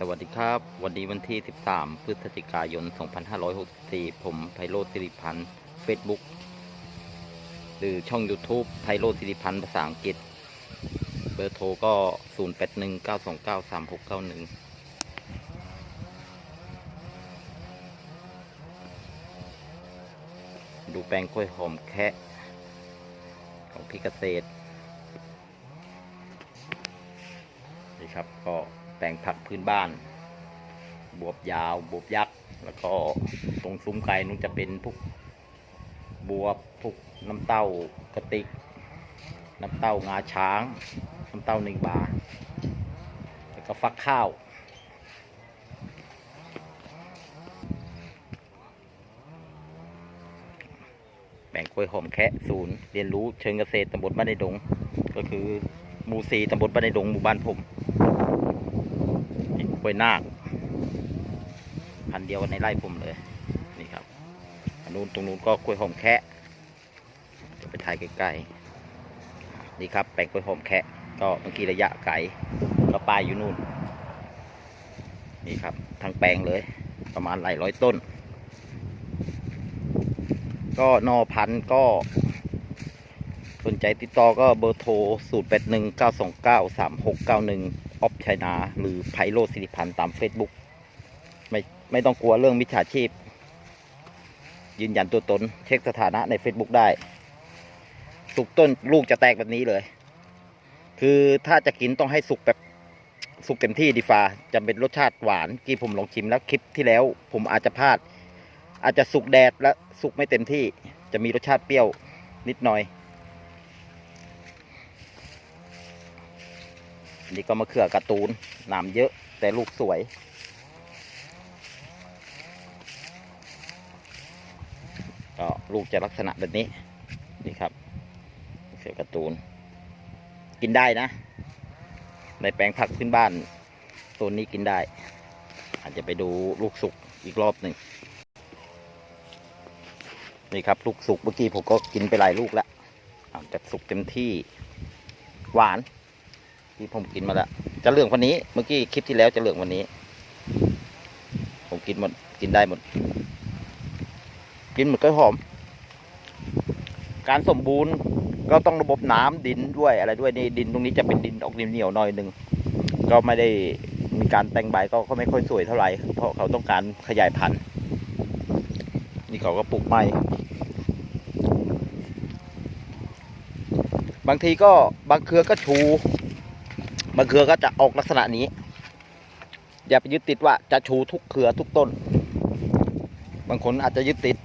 สวัสดีครับ วันนี้วันที่ 13 พฤศจิกายน 2564 ผมไพโรจน์สิริพันธ์ Facebook หรือช่อง YouTube ไพโรจน์สิริพันธ์ภาษาอังกฤษ เบอร์โทรก็ 0819293691ดูแปลงกล้วยหอมแคะของพี่เกษตรนี่ครับก็ แปลงผักพื้นบ้าน บวบยาว บวบยักษ์ แล้วก็ตรงซุ้มไก่นู้นจะเป็นพวกบวบพวกน้ำเต้ากระติก น้ำเต้างาช้าง น้ำเต้าหนึ่งบา แล้วก็ฟักข้าวแบ่งกล้วยหอมแคะศูนย์เรียนรู้เชิงเกษตรตำบลบ้านในดง ก็คือหมู่สี่ตำบลบ้านในดงหมู่บ้านผม ล้วยนาคพันเดียวในไร่ผมเลยนี่ครับอันนู้นตรงนู้นก็กล้วยหอมแคะเดี๋ยวไปถ่ายใกล้ๆนี่ครับแปลงกล้วยหอมแคะก็เมื่อกี้ระยะไกลก็ปลายอยู่นู่นนี่ครับทั้งแปลงเลยประมาณหลายร้อยต้น ก็นอพันธ์ก็ สนใจติดต่อก็เบอร์โทร 0 ออฟชัยนา หรือไพโรสิริพันธ์ตาม Facebook ไม่ไม่ต้องกลัวเรื่องมิจฉาชีพ ยืนยันตัวตน เช็คสถานะใน Facebook ได้ สุกต้นลูกจะแตกแบบนี้เลย คือถ้าจะกินต้องให้สุกแบบสุกเต็มที่ดีฟ้าจะเป็นรสชาติหวานกี่ผมลองชิมแล้วคลิปที่แล้ว ผมอาจจะพลาด อาจจะสุกแดดและสุกไม่เต็มที่ จะมีรสชาติเปรี้ยวนิดหน่อย อันนี้ก็มะเขือการ์ตูนหนามเยอะแต่ลูกสวย ก็ลูกจะลักษณะแบบนี้นี่ครับมะเขือการ์ตูน กินได้นะ ในแปลงผักขึ้นบ้านโซนนี้กินได้ อาจจะไปดูลูกสุกอีกรอบหนึ่งนี่ครับลูกสุกเมื่อกี้ผมก็กินไปหลายลูกแล้วอาจจะสุกเต็มที่หวาน ที่ผมกินมาแล้วจะเหลืองวันนี้เมื่อกี้คลิปที่แล้วจะเหลืองวันนี้ ผมกินหมดกินได้หมด กินหมดก็หอม การสมบูรณ์ก็ต้องระบบน้ำดินด้วยอะไรด้วยนี่ดินตรงนี้จะเป็นดินออกเหนียวๆหน่อยหนึ่งก็ไม่ได้มีการแต่งใบก็ก็ไม่ค่อยสวยเท่าไหร่เพราะเขาต้องการขยายพันธุ์นี่เขาก็ปลูกไม้บางทีก็บางเครือก็ชู บางเครือก็จะออกลักษณะนี้ อย่าไปยึดติดว่าจะชูทุกเครือทุกต้น บางคนอาจจะยึดติด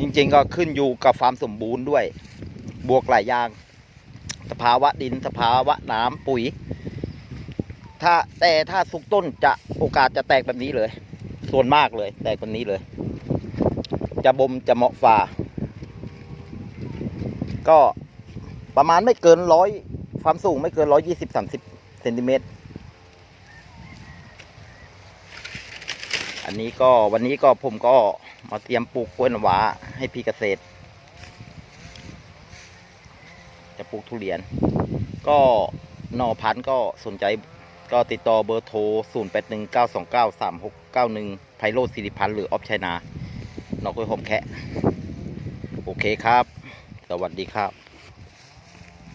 จริง ๆ ก็ขึ้นอยู่กับความสมบูรณ์ด้วย บวกหลายอย่าง สภาวะดินสภาวะน้ำปุ๋ย ถ้าแต่ถ้าสุกต้นจะโอกาสจะแตกแบบนี้เลย ส่วนมากเลย แตกแบบนี้เลย จะบ่มจะเหมาะฝ่า ก็ประมาณไม่เกินร้อยความสูงไม่เกินร้อยยี่สิบสามสิบ เซนติเมตร อันนี้ก็วันนี้ก็ผมก็มาเตรียมปลูกกล้วยน้ำว้าให้พี่เกษตร จะปลูกทุเรียน ก็นอพันธ์ก็สนใจก็ติดต่อเบอร์โทร 0 8 1 9 2 9 3 6 9 1 ไพโรจน์สิริพันธ์หรือออฟชัยนานอกกล้วยหอมแคะ โอเคครับ สวัสดีครับ